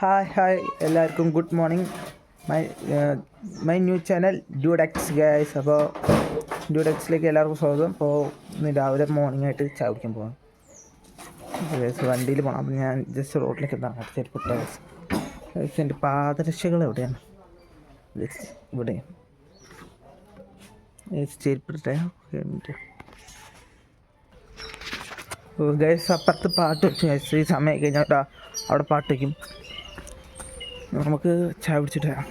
Hi hi എല്ലാവർക്കും good morning my my new channel Dudex guys അപ്പോൾ ഡ്യൂഡക്സിലേക്ക് എല്ലാവർക്കും സ്വാഗതം. അപ്പോൾ ഇന്ന് രാവിലെ മോർണിംഗ് ആയിട്ട് ചായ കുടിക്കാൻ പോകാം ഗൈസ് വണ്ടിയിൽ പോകണം അപ്പോൾ ഞാൻ ജസ്റ്റ് റോഡിലേക്ക് എന്താണ് ചെരുപ്പിട്ട ഗൈസ് എന്റെ പാദരക്ഷകൾ എവിടെയാണ്? ഗൈസ് ഇവിടെ. ഗൈസ് ഗൈസ് അപ്പുറത്ത് പാട്ട് വെച്ചു ഗൈസ് ഈ സമയം കഴിഞ്ഞാൽ അവിടെ പാട്ട് വയ്ക്കും നമുക്ക് ചായ പിടിച്ചിട്ട് വരാം.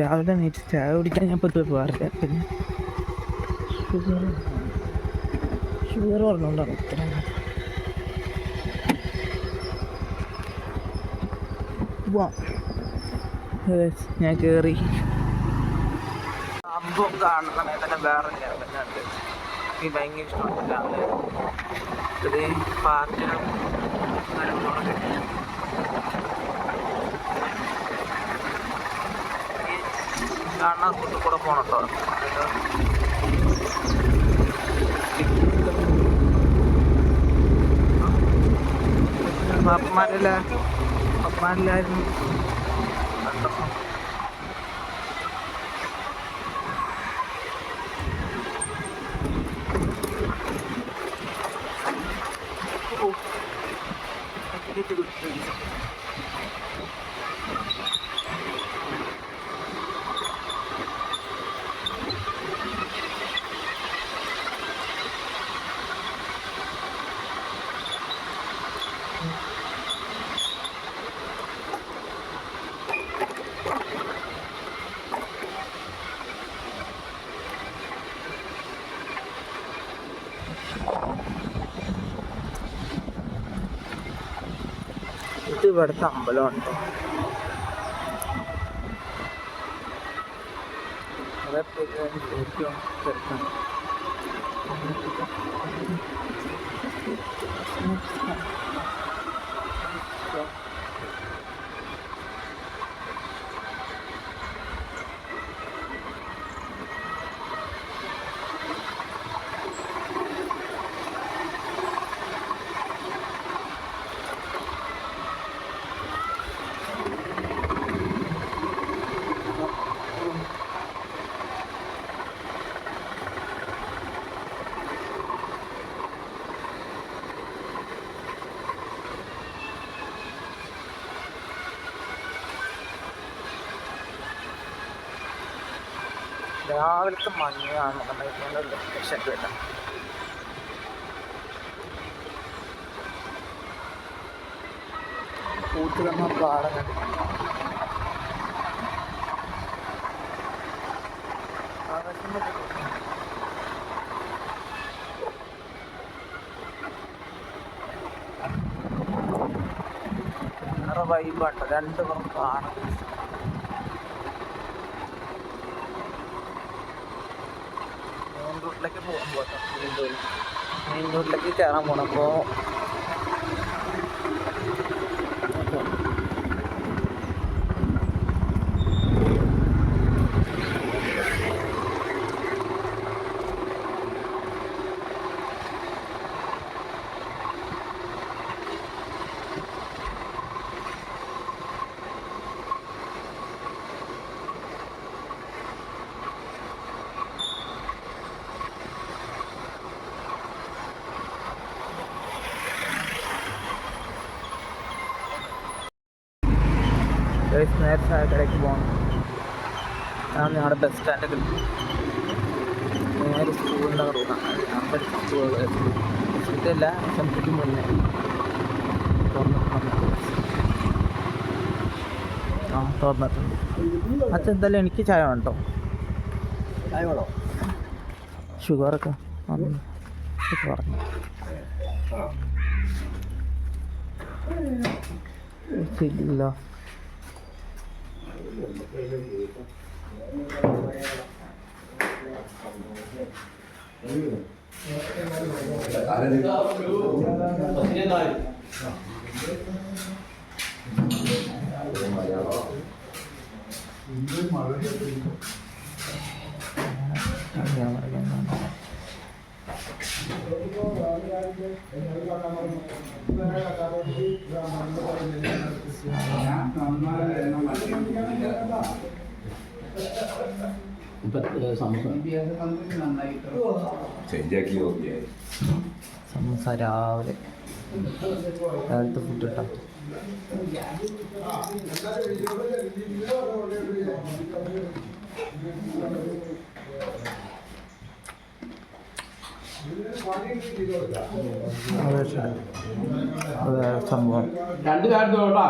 രാവിലെ നീറ്റ് ചായ കുടിക്കാൻ ഞാൻ പൊതുവെ പോകാറില്ല. പിന്നെ ഷുഗർ ഷുഗർ പറഞ്ഞുകൊണ്ടാണ് ഇത്ര ഞാൻ കയറി സംഭവം കാണുന്ന സമയത്ത് തന്നെ വേറെ എനിക്ക് ഭയങ്കര ഇഷ്ടമാണ്. രാവിലെ ഇത് പാർട്ടികളും കാര്യങ്ങളൊക്കെ. ഈ കാണുന്ന കൂട്ടി കൂടെ പോകണം കേട്ടോ പാപ്പന്മാരില്ല പാപ്പന്മാരില്ലായിരുന്നു കണ്ടപ്പോൾ ഇത് ഇവിടുത്തെ അമ്പലമുണ്ട് ട്ടോ. രാവിലത്തെ മഞ്ഞാണ് നമ്മുടെ ലൊക്കേഷൻ കേട്ടോ. കൂട്ടുകമ്മ പാടം വേറെ വൈബാട്ടോ രണ്ട് പുറം മെയിൻ റൂട്ടിലേക്ക് പോകുമ്പോൾ മെയിൻ റോഡിലേക്ക് കയറാൻ പോണപ്പോൾ ഗൈസ് നേരെ ചായക്കടയ്ക്ക് പോകണം ഞാൻ ഞങ്ങളുടെ ബസ് സ്റ്റാൻഡിൽ നേരെ സ്കൂളിന്റെ റൂട്ടാണ് നമ്മുടെ സ്കൂൾ ഇതല്ല സംസ്കൃതി മുന്നേ ആ തുറന്നിട്ടുണ്ട് അച്ഛൻ എന്തായാലും എനിക്ക് ചായ വേണ്ടോ കേട്ടോ ചായ വേണോ? ഷുഗറൊക്കെ പറഞ്ഞു ഇല്ല. നോക്കിയാൽ സമൂസ. രാവിലെ. രാവിലത്തെ ഫുഡ് കിട്ടാം Thank ശരി. സംഭവം രണ്ട് കാര്യം കേട്ടാ.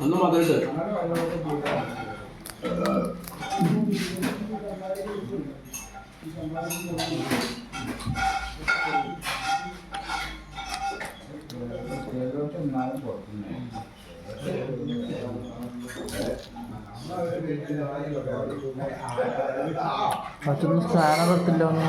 ഒന്ന് മതിട്ട് മറ്റൊന്നും സ്കാനർ എത്തില്ല ഒന്ന്.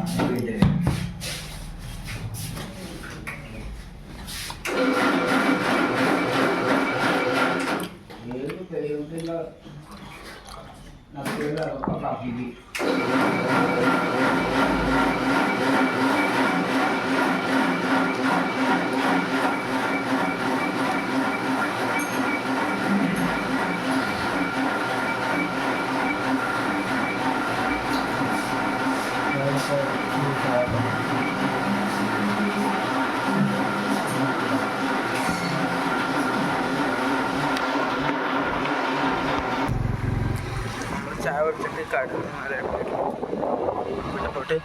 കഴിക്കാൻ ചായ കുടിച്ചിട്ട് കടന്ന് പോയിട്ട്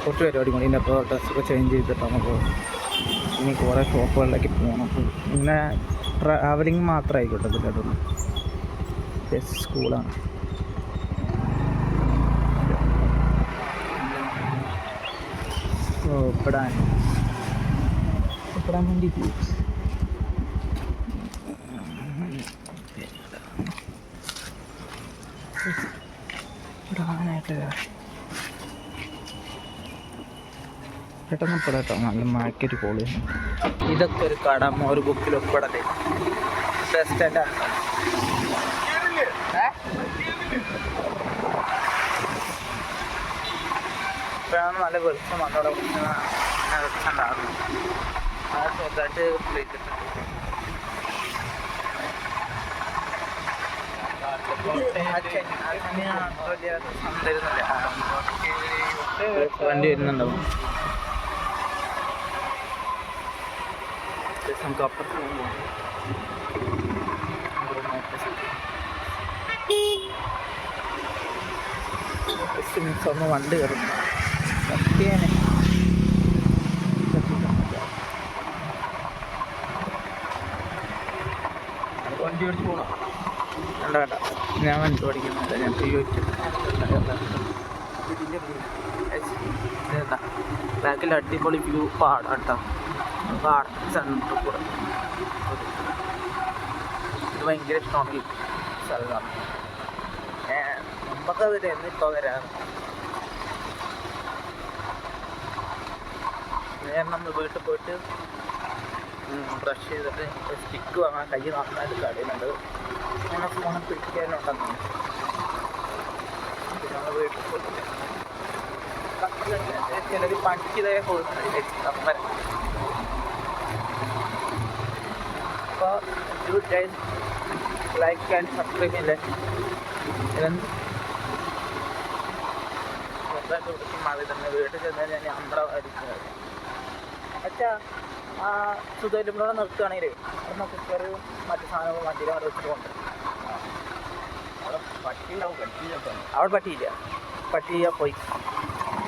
കുറച്ച് പരിപാടി കൂടി ഇതിന്റെ അപ്പോൾ ഡ്രസ്സൊക്കെ ചേഞ്ച് ചെയ്തിട്ട് നമുക്ക് ഇനി കുറേ ഷോപ്പുകളിലേക്ക് പോകണം പിന്നെ ട്രാവലിംഗ് മാത്രം ആയിക്കോട്ടെ ബെസ്റ്റ് സ്കൂളാണ് ഓ ഇപ്പടാൻ വേണ്ടിയിട്ട്. ഇടാനായിട്ട് പെട്ടെന്ന് പെടാട്ടോ നല്ല മാർക്കറ്റ് കോൾ ഇതൊക്കെ ഒരു കടം ഒരു ബുക്കിൽ ഒപ്പിടല്ലേ ബസ് സ്റ്റാൻഡാണ് ഇപ്പോഴാണ് നല്ല വെളിച്ചം വന്നോടെ. വെളിച്ചുണ്ടാകുന്നു അത് ചെറുതായിട്ട് വിളിച്ചിട്ടുണ്ട് വണ്ടി വരുന്നുണ്ടാവും നമുക്ക് അപ്പുറത്ത് വണ്ടി കയറുന്നു സത്യേനെ വണ്ടി ഓടിച്ച് പോകണം വേണ്ട വേണ്ട ഞാൻ വണ്ടി ഓടിക്കുന്നില്ല ഞാൻ ഇതാ ബാക്കിൽ അടിപൊളി വ്യൂ പാടാം കേട്ടോ. പാടത്തിന് സെന്റർ കൂടെ ഇത് ഭയങ്കര ഇഷ്ടമാണ് സ്ഥലമാണ്. മുമ്പൊക്കെ വരെ ഇപ്പോൾ വരാം. ഞാൻ നമ്മൾ വീട്ടിൽ പോയിട്ട് ബ്രഷ് ചെയ്തിട്ട് സ്റ്റിക്ക് വാങ്ങാൻ കൈ നന്നായിട്ട് കടയുന്നുണ്ട് അങ്ങനെ ഫോൺ പിടിക്കാനുണ്ടെന്ന്. പിന്നെ വീട്ടിൽ പോയിട്ട് ചിലർ പണിക്ക് ഇതേ കൊടുക്കുന്നുണ്ട് അപ്പോൾ good guys like and subscribe ഇല്ലേ? മഴ തന്നെ വീട്ടിൽ ചെന്നാൽ ഞാൻ അമ്പളം അടിക്കുന്നത് അച്ഛാ സുധയിലും കൂടെ നിർത്തുകയാണെങ്കിൽ അവിടെ കയറി മറ്റു സാധനങ്ങൾ വണ്ടിയിൽ അവിടെ വെച്ചിട്ട് കൊണ്ട് അവിടെ പറ്റിയില്ല പറ്റിയ പോയി.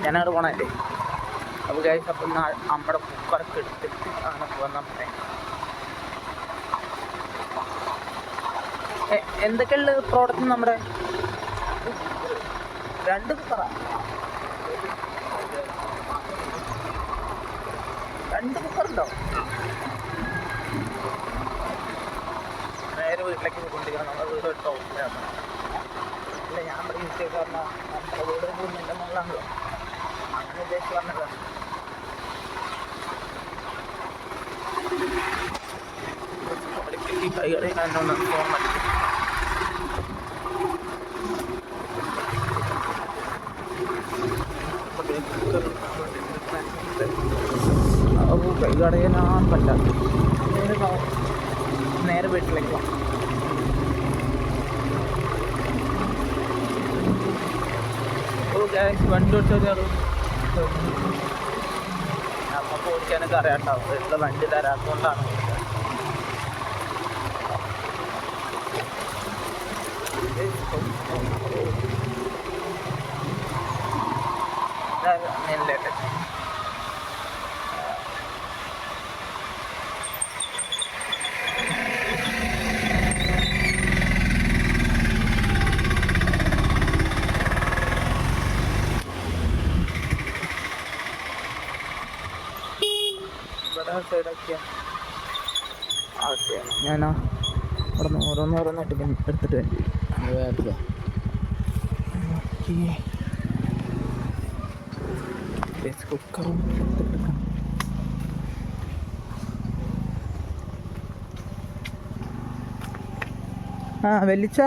ഞാനവിടെ പോണല്ലേ അപ്പോൾ ഗൈസ് അപ്പം നമ്മുടെ കുക്കറൊക്കെ എടുത്തിട്ട് അങ്ങനെ പോകുന്ന എന്തൊക്കെയുള്ള പ്രോഡക്റ്റ് നമ്മുടെ? രണ്ട് കുക്കറാണ് കേട്ടോ നേരെ വീട്ടിലേക്ക് കൊണ്ടിരിക്കണം നമ്മുടെ വീട് ടൗണിലാണ്. ഇല്ല ഞാൻ ഇവിടെ മിസ്റ്റേക്ക് പറഞ്ഞാൽ നമ്മുടെ വീട് കുഞ്ഞിന്റെ മുകളിലാണല്ലോ അങ്ങനെ ഉദ്ദേശിച്ച് പറഞ്ഞതാണ് ഈ കൈകളെ കണ്ടോണ്ട് ഫോൺ മതി അപ്പോൾ കൈ കടയാൻ പറ്റാത്ത നേരെ വീട്ടിലേക്ക് പോകാം വണ്ടി ഓടിച്ചാൽ നമുക്ക് ഓടിക്കാനൊക്കെ അറിയാട്ടോ. വീട്ടിൽ വണ്ടി തരാത്തതുകൊണ്ടാണ് ഇവിടെ ഓക്കെ. ഞാനാ ഇവിടെ നിന്ന് ഓരോന്നോരോന്നായിട്ട് ഇങ്ങനെ എടുത്തിട്ട് വേണ്ടി ഓക്കെ. റൈസ് കുക്കറും ആ വെല്ലിച്ച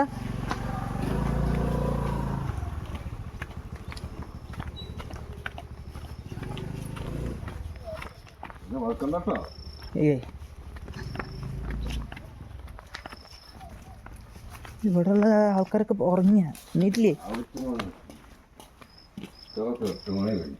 ഏ ഇവിടെയുള്ള ആൾക്കാരൊക്കെ ഉറങ്ങിയ. നീട്ടില്ലേ എട്ട് മണി കഴിഞ്ഞു